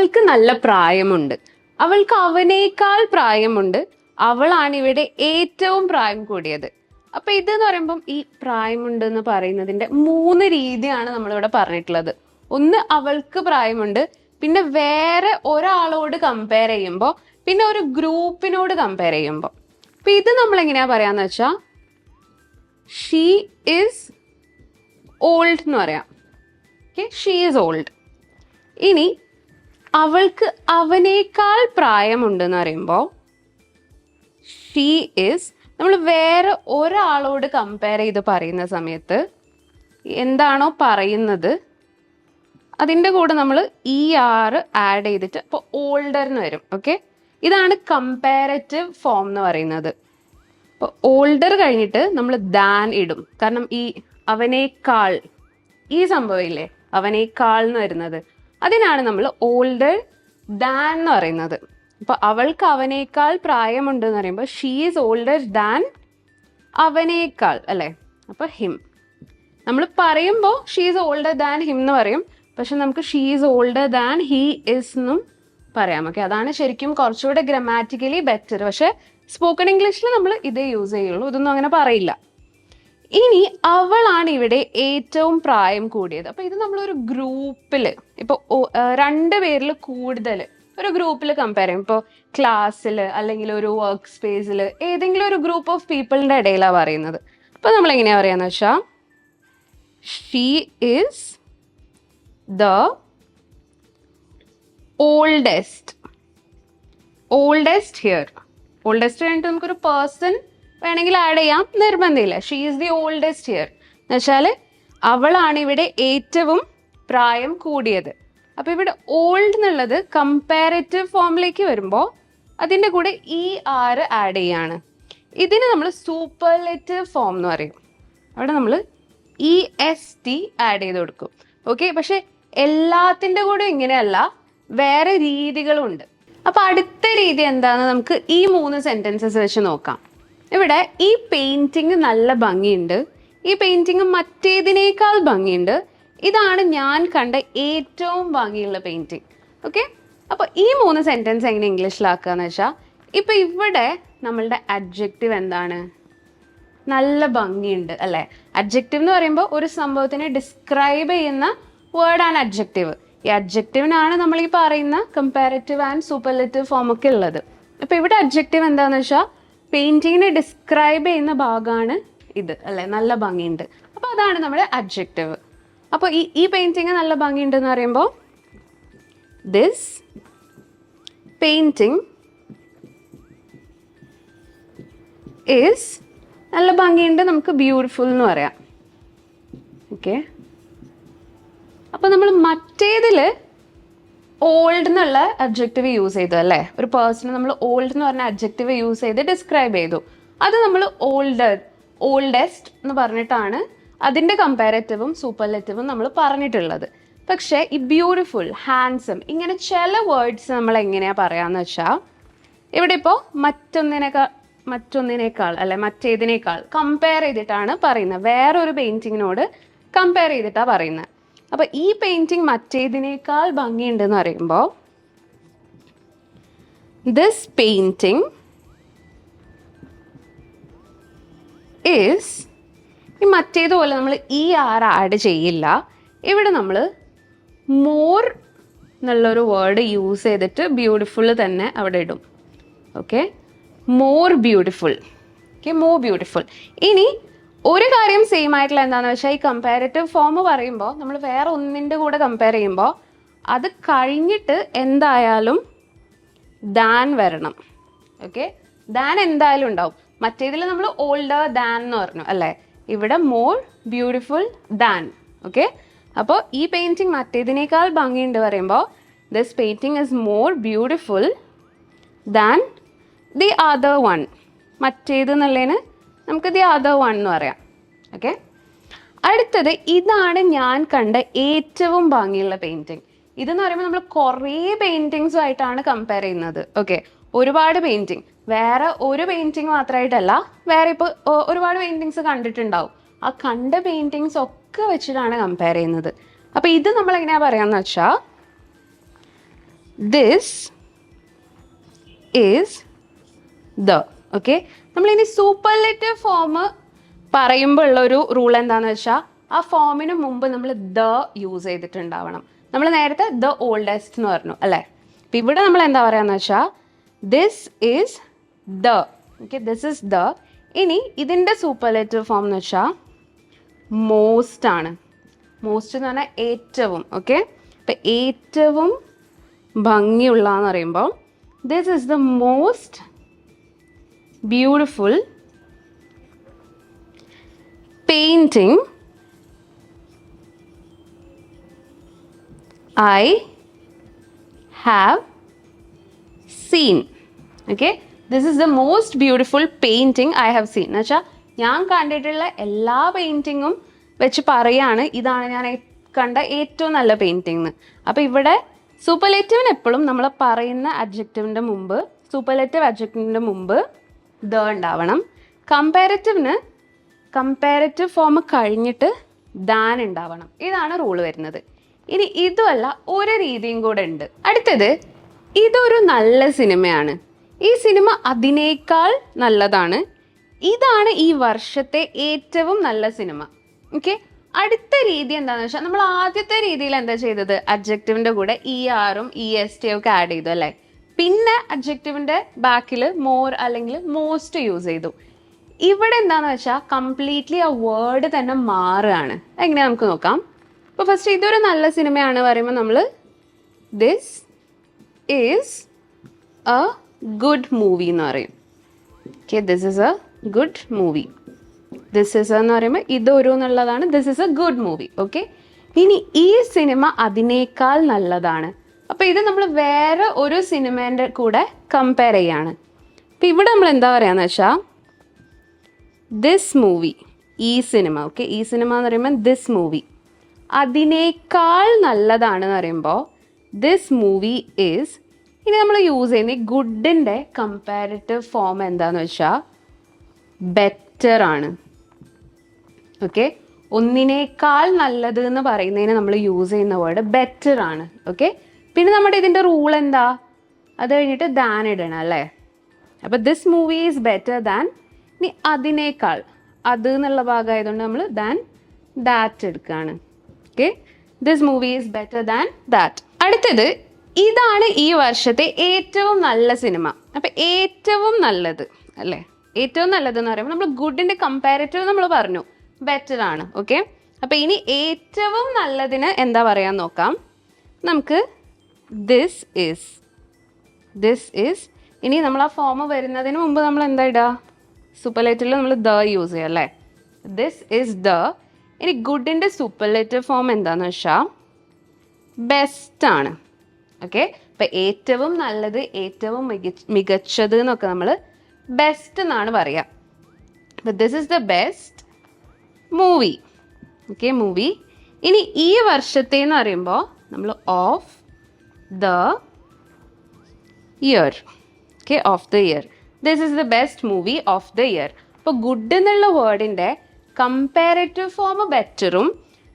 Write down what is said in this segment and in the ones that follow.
അവൾക്ക് നല്ല പ്രായമുണ്ട്. അവൾക്ക് അവനേക്കാൾ പ്രായമുണ്ട്. അവളാണ് ഇവിടെ ഏറ്റവും പ്രായം കൂടിയത്. അപ്പൊ ഇത് എന്ന് പറയുമ്പം ഈ പ്രായമുണ്ട് എന്ന് പറയുന്നതിന്റെ മൂന്ന് രീതിയാണ് നമ്മളിവിടെ പറഞ്ഞിട്ടുള്ളത്. ഒന്ന് അവൾക്ക് പ്രായമുണ്ട്. പിന്നെ വേറെ ഒരാളോട് കമ്പയർ ചെയ്യുമ്പോൾ പിന്നെ ഒരു ഗ്രൂപ്പിനോട് കമ്പയർ ചെയ്യുമ്പോൾ അപ്പൊ ഇത് നമ്മൾ എങ്ങനെയാ പറയാന്ന് വെച്ചാ ഷീ ഇസ് ഓൾഡ് എന്ന് പറയാം. ഓക്കെ ഷീ ഈസ് ഓൾഡ് ഇനി അവൾക്ക് അവനേക്കാൾ പ്രായമുണ്ടെന്ന് പറയുമ്പോൾ ഷീ ഇസ് നമ്മൾ വേറെ ഒരാളോട് കമ്പയർ ചെയ്ത് പറയുന്ന സമയത്ത് എന്താണോ പറയുന്നത് അതിന്റെ കൂടെ നമ്മൾ ഇ ആറ് ആഡ് ചെയ്തിട്ട് അപ്പോൾ ഓൾഡർ എന്ന് വരും ഓക്കെ ഇതാണ് കമ്പാരറ്റീവ് ഫോം എന്ന് പറയുന്നത്. അപ്പോൾ ഓൾഡർ കഴിഞ്ഞിട്ട് നമ്മൾ ദാൻ ഇടും. കാരണം ഈ അവനേക്കാൾ ഈ സംഭവമില്ലേ അവനേക്കാൾ എന്ന് വരുന്നത്. അതിനാണ് നമ്മൾ ഓൾഡർ ദാൻ എന്ന് പറയുന്നത്. അപ്പോൾ അവൾക്ക് അവനേക്കാൾ പ്രായമുണ്ട് എന്ന് പറയുമ്പോൾ ഷീ ഈസ് ഓൾഡർ ദാൻ അവനേക്കാൾ അല്ലേ? അപ്പോൾ ഹിം നമ്മൾ പറയുമ്പോൾ she is older than him എന്ന് പറയും. പക്ഷെ നമുക്ക് she is older than he is എന്നും പറയാം. ഓക്കെ അതാണ് ശരിക്കും കുറച്ചുകൂടെ ഗ്രമാറ്റിക്കലി ബെറ്റർ പക്ഷെ സ്പോക്കൺ ഇംഗ്ലീഷിൽ നമ്മൾ ഇതേ യൂസ് ചെയ്യുള്ളൂ. ഇതൊന്നും അങ്ങനെ പറയില്ല. ഇനി അവളാണ് ഇവിടെ ഏറ്റവും പ്രായം കൂടിയത്. അപ്പോൾ ഇത് നമ്മളൊരു ഗ്രൂപ്പിൽ ഇപ്പൊ രണ്ട് പേരിൽ കൂടുതൽ ഒരു ഗ്രൂപ്പിൽ കമ്പയർ ചെയ്യും. ഇപ്പോൾ ക്ലാസ്സിൽ അല്ലെങ്കിൽ ഒരു വർക്ക് സ്പേസിൽ ഏതെങ്കിലും ഒരു ഗ്രൂപ്പ് ഓഫ് പീപ്പിളിന്റെ ഇടയിലാണ് പറയുന്നത്. അപ്പോൾ നമ്മൾ എങ്ങനെയാണ് പറയാന്ന് വെച്ചാൽ she is the oldest oldest here oldest കഴിഞ്ഞിട്ട് നമുക്കൊരു പേഴ്സൺ വേണമെങ്കിൽ ആഡ് ചെയ്യാം. നിർബന്ധമില്ല. She is the oldest here എന്ന് വെച്ചാൽ അവളാണ് ഇവിടെ ഏറ്റവും പ്രായം കൂടിയത്. അപ്പോൾ ഇവിടെ ഓൾഡ് എന്നുള്ളത് കമ്പാരറ്റീവ് ഫോമിലേക്ക് വരുമ്പോൾ അതിന്റെ കൂടെ ഇ ആറ് ആഡ് ചെയ്യാണ്. ഇതിന് നമ്മൾ സൂപ്പർലെറ്റീവ് ഫോം എന്ന് പറയും. അവിടെ നമ്മൾ ഇ എസ് ടി ആഡ് ചെയ്ത് കൊടുക്കും. ഓക്കെ പക്ഷെ എല്ലാത്തിന്റെ കൂടെ ഇങ്ങനെയല്ല വേറെ രീതികളുണ്ട്. അപ്പോൾ അടുത്ത രീതി എന്താണെന്ന് നമുക്ക് ഈ മൂന്ന് സെന്റൻസസ് വെച്ച് നോക്കാം. ഇവിടെ ഈ പെയിന്റിങ് നല്ല ഭംഗിയുണ്ട്. ഈ പെയിന്റിങ് മറ്റേതിനേക്കാൾ ഭംഗിയുണ്ട്. ഇതാണ് ഞാൻ കണ്ട ഏറ്റവും ഭംഗിയുള്ള പെയിന്റിങ് ഓക്കെ അപ്പോൾ ഈ മൂന്ന് സെന്റൻസ് എങ്ങനെ ഇംഗ്ലീഷിലാക്കുക എന്ന് വെച്ചാൽ ഇപ്പൊ ഇവിടെ നമ്മളുടെ അഡ്ജക്റ്റീവ് എന്താണ്? നല്ല ഭംഗിയുണ്ട് അല്ലേ? അഡ്ജക്റ്റീവ് എന്ന് പറയുമ്പോൾ ഒരു സംഭവത്തിനെ ഡിസ്ക്രൈബ് ചെയ്യുന്ന വേർഡാണ് അഡ്ജക്റ്റീവ് ഈ അഡ്ജക്റ്റീവിനാണ് നമ്മൾ ഈ പറയുന്ന കമ്പാരറ്റീവ് ആൻഡ് സൂപ്പർലെറ്റീവ് ഫോം ഒക്കെ ഉള്ളത്. അപ്പോൾ ഇവിടെ അഡ്ജക്റ്റീവ് എന്താണെന്ന് വെച്ചാൽ പെയിന്റിങ്ങിനെ ഡിസ്ക്രൈബ് ചെയ്യുന്ന ഭാഗമാണ് ഇത് അല്ലേ? നല്ല ഭംഗിയുണ്ട്. അപ്പോൾ അതാണ് നമ്മുടെ അഡ്ജക്റ്റീവ് അപ്പൊ ഈ ഈ പെയിന്റിങ് നല്ല ഭംഗിയുണ്ടെന്ന് പറയുമ്പോൾ ദിസ് പെയിന്റിങ് ഈസ് നല്ല ഭംഗിയുണ്ട് നമുക്ക് ബ്യൂട്ടിഫുൾ എന്ന് പറയാം. ഓക്കെ അപ്പോൾ നമ്മൾ മറ്റേതിൽ ഓൾഡ് എന്നുള്ള അബ്ജക്റ്റീവ് യൂസ് ചെയ്തു അല്ലേ? ഒരു പേഴ്സണെ നമ്മൾ ഓൾഡ് എന്ന് പറഞ്ഞ അബ്ജക്റ്റീവ് യൂസ് ചെയ്ത് ഡിസ്ക്രൈബ് ചെയ്തു. അത് നമ്മൾ ഓൾഡർ ഓൾഡസ്റ്റ് എന്ന് പറഞ്ഞിട്ടാണ് അതിന്റെ കമ്പാരറ്റീവും സൂപ്പർലെറ്റീവും നമ്മൾ പറഞ്ഞിട്ടുള്ളത്. പക്ഷേ ഈ ബ്യൂട്ടിഫുൾ ഹാൻസം ഇങ്ങനെ ചില വേർഡ്സ് നമ്മൾ എങ്ങനെയാണ് പറയാന്ന് വെച്ചാൽ ഇവിടെ ഇപ്പോൾ മറ്റൊന്നിനേക്കാൾ മറ്റൊന്നിനേക്കാൾ അല്ലെ മറ്റേതിനേക്കാൾ കമ്പയർ ചെയ്തിട്ടാണ് പറയുന്നത്. വേറൊരു പെയിന്റിങ്ങിനോട് കമ്പയർ ചെയ്തിട്ടാണ് പറയുന്നത്. അപ്പോൾ ഈ പെയിന്റിങ് മറ്റേതിനേക്കാൾ ഭംഗിയുണ്ടെന്ന് പറയുമ്പോൾ ദിസ് പെയിന്റിങ് ഈസ് ഈ മറ്റേതുപോലെ നമ്മൾ ഇ ആർ ആഡ് ചെയ്യില്ല. ഇവിടെ നമ്മൾ മോർ എന്നുള്ളൊരു വേർഡ് യൂസ് ചെയ്തിട്ട് ബ്യൂട്ടിഫുൾ തന്നെ അവിടെ ഇടും. Okay more beautiful okay more beautiful ഇനി ഒരു കാര്യം സെയിം ആയിട്ടുള്ള എന്താണെന്ന് വെച്ചാൽ ഈ കമ്പാരറ്റീവ് ഫോം പറയുമ്പോൾ നമ്മൾ വേറെ ഒന്നിന്റെ കൂടെ കമ്പയർ ചെയ്യുമ്പോൾ അത് കഴിഞ്ഞിട്ട് എന്തായാലും ദാൻ വരണം. ഓക്കെ ദാൻ എന്തായാലും ഉണ്ടാവും. മറ്റേതിൽ നമ്മൾ ഓൾഡർ ദാൻ എന്ന് പറഞ്ഞു അല്ലേ? ഇവിടെ മോർ ബ്യൂട്ടിഫുൾ ദാൻ ഓക്കെ അപ്പോൾ ഈ പെയിന്റിങ് മറ്റേതിനേക്കാൾ ഭംഗിയുണ്ട് പറയുമ്പോൾ this painting is more beautiful than the other one മറ്റേത് എന്നുള്ളതിന് നമുക്ക് ദി അതർ വൺ എന്ന് പറയാം. ഓക്കെ അടുത്തത് ഇതാണ് ഞാൻ കണ്ട ഏറ്റവും ഭംഗിയുള്ള പെയിന്റിങ് ഇതെന്ന് പറയുമ്പോൾ നമ്മൾ കുറേ പെയിന്റിങ്സുമായിട്ടാണ് കമ്പയർ ചെയ്യുന്നത്. ഓക്കെ ഒരുപാട് പെയിന്റിങ് വേറെ ഒരു പെയിന്റിങ് മാത്രമായിട്ടല്ല വേറെ ഇപ്പോൾ ഒരുപാട് പെയിന്റിങ്സ് കണ്ടിട്ടുണ്ടാവും. ആ കണ്ട പെയിന്റിങ്സ് ഒക്കെ വെച്ചിട്ടാണ് കമ്പയർ ചെയ്യുന്നത്. അപ്പോൾ ഇത് നമ്മൾ എങ്ങനെയാണ് പറയാമെന്ന് വെച്ചാൽ ദിസ് ഈസ് ദ ഓക്കെ നമ്മളിനി സൂപ്പർലെറ്റീവ് ഫോം പറയുമ്പോൾ ഉള്ളൊരു റൂൾ എന്താണെന്ന് വെച്ചാൽ ആ ഫോമിന് മുമ്പ് നമ്മൾ ദ യൂസ് ചെയ്തിട്ടുണ്ടാവണം. നമ്മൾ നേരത്തെ ദ ഓൾഡസ്റ്റ് എന്ന് പറഞ്ഞു അല്ലേ? ഇപ്പം ഇവിടെ നമ്മൾ എന്താ പറയാന്ന് വെച്ചാൽ this is the okay this is the ഇനി ഇതിന്റെ സൂപ്പർലെറ്റീവ് ഫോം എന്ന് വെച്ചാൽ മോസ്റ്റ് ആണ്. മോസ്റ്റ് എന്ന് പറഞ്ഞാൽ ഏറ്റവും ഓക്കെ അപ്പം ഏറ്റവും ഭംഗിയുള്ള എന്ന് പറയുമ്പോൾ this is the most beautiful painting I have seen okay this is the most beautiful painting I have seen എന്ന് വെച്ചാൽ ഞാൻ കണ്ടിട്ടുള്ള എല്ലാ പെയിന്റിങ്ങും വെച്ച് പറയാണ് ഇതാണ് ഞാൻ കണ്ട ഏറ്റവും നല്ല പെയിന്റിംഗ് അപ്പോൾ ഇവിടെ സൂപ്പർലേറ്റീവിന് എപ്പോഴും നമ്മൾ പറയുന്ന അഡ്ജക്റ്റീവിന്റെ മുമ്പ് സൂപ്പർലേറ്റീവ് അഡ്ജക്റ്റീവിന്റെ മുമ്പ് ദ ഉണ്ടാവണം. കമ്പാരറ്റീവിന് കമ്പാരറ്റീവ് ഫോം കഴിഞ്ഞിട്ട് ദാൻ ഉണ്ടാവണം. ഇതാണ് റൂൾ വരുന്നത്. ഇനി ഇതുമല്ല ഒരു രീതിയും കൂടെ ഉണ്ട്. അടുത്തത് ഇതൊരു നല്ല സിനിമയാണ്. ഈ സിനിമ അതിനേക്കാൾ നല്ലതാണ്. ഇതാണ് ഈ വർഷത്തെ ഏറ്റവും നല്ല സിനിമ. ഓക്കെ അടുത്ത രീതി എന്താണെന്ന് വെച്ചാൽ നമ്മൾ ആദ്യത്തെ രീതിയിൽ എന്താ ചെയ്തത്? അഡ്ജക്റ്റീവിന്റെ കൂടെ ഇ ആറും ഇ എസ് ടി ഒക്കെ ആഡ് ചെയ്തു അല്ലേ? പിന്നെ അഡ്ജക്റ്റീവിന്റെ ബാക്കിൽ മോർ അല്ലെങ്കിൽ മോസ്റ്റ് യൂസ് ചെയ്തു. ഇവിടെ എന്താന്ന് വെച്ചാൽ കംപ്ലീറ്റ്ലി ആ വേർഡ് തന്നെ മാറുകയാണ്. എങ്ങനെ നമുക്ക് നോക്കാം. അപ്പോൾ ഫസ്റ്റ് ഇതൊരു നല്ല സിനിമയാണ് പറയുമ്പോൾ നമ്മൾ this is a good movie എന്ന് പറയും. Okay this is a good movie this is എന്ന് പറയുമ്പോൾ ഇതൊരു എന്നുള്ളതാണ്. This is a good movie okay ഇനി ഈ സിനിമ അതിനേക്കാൾ നല്ലതാണ്. അപ്പോൾ ഇത് നമ്മൾ വേറെ ഒരു സിനിമേന്റെ കൂടെ കമ്പയർ ചെയ്യാണ്. അപ്പം ഇവിടെ നമ്മൾ എന്താ പറയുകയെന്ന് വെച്ചാൽ ദിസ് മൂവി ഈ സിനിമ ഓക്കെ ഈ സിനിമ എന്ന് പറയുമ്പോൾ ദിസ് മൂവി അതിനേക്കാൾ നല്ലതാണെന്ന് പറയുമ്പോൾ ദിസ് മൂവി ഈസ് ഇനി നമ്മൾ യൂസ് ചെയ്യുന്ന ഗുഡിന്റെ കമ്പാരിറ്റീവ് ഫോം എന്താന്ന് വെച്ചാൽ ബെറ്റർ ആണ്. ഓക്കെ ഒന്നിനേക്കാൾ നല്ലത് എന്ന് പറയുന്നതിന് നമ്മൾ യൂസ് ചെയ്യുന്ന വേർഡ് ബെറ്റർ ആണ്. ഓക്കെ പിന്നെ നമ്മുടെ ഇതിന്റെ റൂൾ എന്താ? അത് കഴിഞ്ഞിട്ട് ദാൻ ഇടണം അല്ലേ? അപ്പോൾ this movie is better than ഇനി അതിനേക്കാൾ അത് എന്നുള്ള ഭാഗമായതുകൊണ്ട് നമ്മൾ ദാൻ ദാറ്റ് എടുക്കുകയാണ്. Okay this movie is better than that അടുത്തത് ഇതാണ് ഈ വർഷത്തെ ഏറ്റവും നല്ല സിനിമ അപ്പം ഏറ്റവും നല്ലത് അല്ലേ? ഏറ്റവും നല്ലത് എന്ന് പറയുമ്പോൾ നമ്മൾ ഗുഡിന്റെ കമ്പാരിറ്റീവ് നമ്മൾ പറഞ്ഞു. ബെറ്റർ ആണ് ഓക്കെ അപ്പം ഇനി ഏറ്റവും നല്ലതിന് എന്താ പറയാൻ നോക്കാം? നമുക്ക് ദിസ് ഈസ് ദിസ് ഈസ് ഇനി നമ്മൾ ആ ഫോം വരുന്നതിന് മുമ്പ് നമ്മൾ എന്താ ഇടുക ലൈറ്റിൽ നമ്മൾ ദ യൂസ് ചെയ്യുക അല്ലേ? ദിസ് ഈസ് ദ ഇനി ഗുഡിന്റെ സൂപ്പർലേറ്റീവ് ഫോം എന്താണെന്ന് വെച്ചാൽ ബെസ്റ്റ് ആണ്. ഓക്കെ അപ്പം ഏറ്റവും നല്ലത് ഏറ്റവും മികച്ച മികച്ചത് എന്നൊക്കെ നമ്മൾ ബെസ്റ്റ് എന്നാണ് പറയുക അപ്പം this is the best movie okay movie ഇനി ഈ വർഷത്തെ എന്ന് പറയുമ്പോൾ നമ്മൾ of the year okay of the year this is the best movie of the year അപ്പോൾ ഗുഡ് എന്നുള്ള വേർഡിന്റെ കമ്പാരറ്റീവ് ഫോം ബെറ്ററും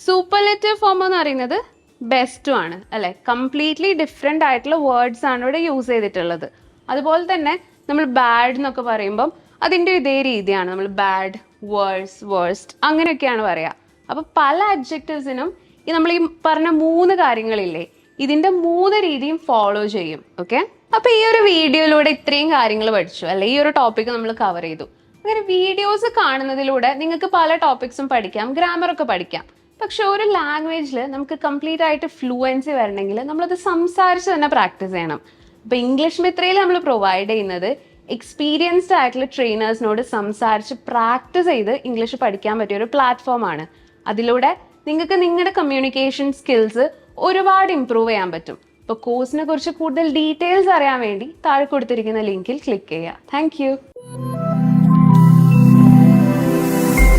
സൂപ്പർലെറ്റീവ് ഫോം എന്ന് പറയുന്നത് ബെസ്റ്റും ആണ് അല്ലെ? കംപ്ലീറ്റ്ലി ഡിഫറെന്റ് ആയിട്ടുള്ള വേർഡ്സ് ആണ് ഇവിടെ യൂസ് ചെയ്തിട്ടുള്ളത്. അതുപോലെ തന്നെ നമ്മൾ ബാഡ് എന്നൊക്കെ പറയുമ്പം അതിന്റെ ഇതേ രീതിയാണ്. നമ്മൾ ബാഡ് വേഴ്സ് വേഴ്സ്റ്റ് അങ്ങനെയൊക്കെയാണ് പറയുക അപ്പോൾ പല അഡ്ജക്റ്റീവ്സിനും ഈ നമ്മൾ ഈ പറഞ്ഞ മൂന്ന് കാര്യങ്ങളില്ലേ ഇതിന്റെ മൂന്ന് രീതിയും ഫോളോ ചെയ്യും ഓക്കെ അപ്പോൾ ഈ ഒരു വീഡിയോയിലൂടെ ഇത്രയും കാര്യങ്ങൾ പഠിച്ചു അല്ലെ? ഈ ഒരു ടോപ്പിക് നമ്മൾ കവർ ചെയ്തു. അങ്ങനെ വീഡിയോസ് കാണുന്നതിലൂടെ നിങ്ങൾക്ക് പല ടോപ്പിക്സും പഠിക്കാം ഗ്രാമറൊക്കെ പഠിക്കാം. പക്ഷെ ഒരു ലാംഗ്വേജിൽ നമുക്ക് കംപ്ലീറ്റ് ആയിട്ട് ഫ്ലുവൻസി വരണമെങ്കിൽ നമ്മളത് സംസാരിച്ച് തന്നെ പ്രാക്ടീസ് ചെയ്യണം. അപ്പോൾ ഇംഗ്ലീഷ് മിത്രയിൽ നമ്മൾ പ്രൊവൈഡ് ചെയ്യുന്നത് എക്സ്പീരിയൻസ്ഡ് ആയിട്ടുള്ള ട്രെയിനേഴ്സിനോട് സംസാരിച്ച് പ്രാക്ടീസ് ചെയ്ത് ഇംഗ്ലീഷ് പഠിക്കാൻ പറ്റിയ ഒരു പ്ലാറ്റ്ഫോമാണ് അതിലൂടെ നിങ്ങൾക്ക് നിങ്ങളുടെ കമ്മ്യൂണിക്കേഷൻ സ്കിൽസ് ഒരുപാട് ഇമ്പ്രൂവ് ചെയ്യാൻ പറ്റും. ഇപ്പോൾ കോഴ്സിനെ കുറിച്ച് കൂടുതൽ ഡീറ്റെയിൽസ് അറിയാൻ വേണ്ടി താഴെ കൊടുത്തിരിക്കുന്ന ലിങ്കിൽ ക്ലിക്ക് ചെയ്യുക. Thank